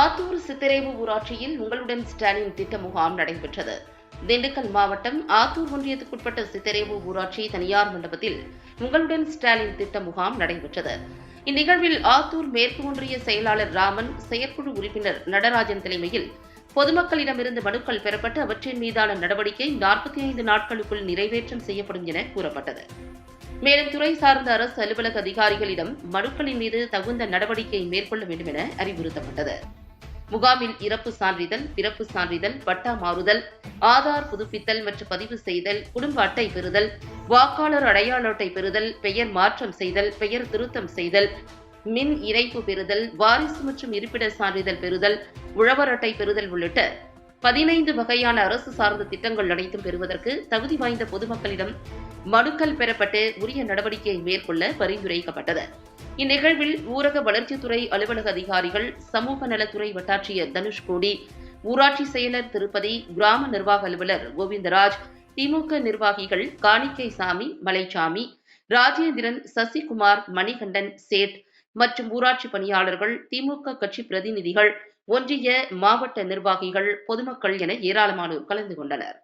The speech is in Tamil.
ஆத்தூர் சித்திரைவு ஊராட்சியில் உங்களுடன் ஸ்டாலின் திட்ட முகாம் நடைபெற்றது. திண்டுக்கல் மாவட்டம் ஆத்தூர் ஒன்றியத்துக்குட்பட்ட சித்திரைவு ஊராட்சி தனியார் மண்டபத்தில் உங்களுடன் ஸ்டாலின் திட்ட முகாம் நடைபெற்றது. இந்நிகழ்வில் ஆத்தூர் மேற்கு ஒன்றிய செயலாளர் ராமன் செயற்குழு உறுப்பினர் நடராஜன் தலைமையில் பொதுமக்களிடமிருந்து மனுக்கள் பெறப்பட்டு அவற்றின் மீதான நடவடிக்கை நாற்பத்தி ஐந்து நாட்களுக்குள் நிறைவேற்றம் செய்யப்படும் என கூறப்பட்டது. மேலும் துறை சார்ந்த அரசு அலுவலக அதிகாரிகளிடம் மனுக்களின் மீது தகுந்த நடவடிக்கை மேற்கொள்ள வேண்டும் என அறிவுறுத்தப்பட்டது. முகாமில் இறப்பு சான்றிதழ் பிறப்பு சான்றிதழ் பட்டா மாறுதல் ஆதார் புதுப்பித்தல் மற்றும் பதிவு செய்தல் குடும்ப அட்டை பெறுதல் வாக்காளர் அடையாள அட்டை பெறுதல் பெயர் மாற்றம் செய்தல் பெயர் திருத்தம் செய்தல் மின் இணைப்பு பெறுதல் வாரிசு மற்றும் இருப்பிட சான்றிதழ் பெறுதல் உழவர் அட்டை பெறுதல் உள்ளிட்ட பதினைந்து வகையான அரசு சார்ந்த திட்டங்கள் அனைத்தும் பெறுவதற்கு தகுதி வாய்ந்த பொதுமக்களிடம் மனுக்கள் பெறப்பட்டு உரிய நடவடிக்கையை மேற்கொள்ள பரிந்துரைக்கப்பட்டது. இந்நிகழ்வில் ஊரக வளர்ச்சித்துறை அலுவலக அதிகாரிகள் சமூக நலத்துறை வட்டாட்சியர் தனுஷ்கோடி ஊராட்சி செயலர் திருப்பதி கிராம நிர்வாக அலுவலர் கோவிந்தராஜ் திமுக நிர்வாகிகள் காணிக்கை சாமி மலைச்சாமி ராஜேந்திரன் சசிகுமார் மணிகண்டன் சேட் மற்றும் ஊராட்சி பணியாளர்கள் திமுக கட்சி பிரதிநிதிகள் ஒன்றிய மாவட்ட நிர்வாகிகள் பொதுமக்கள் என ஏராளமானோர் கலந்து கொண்டனர்.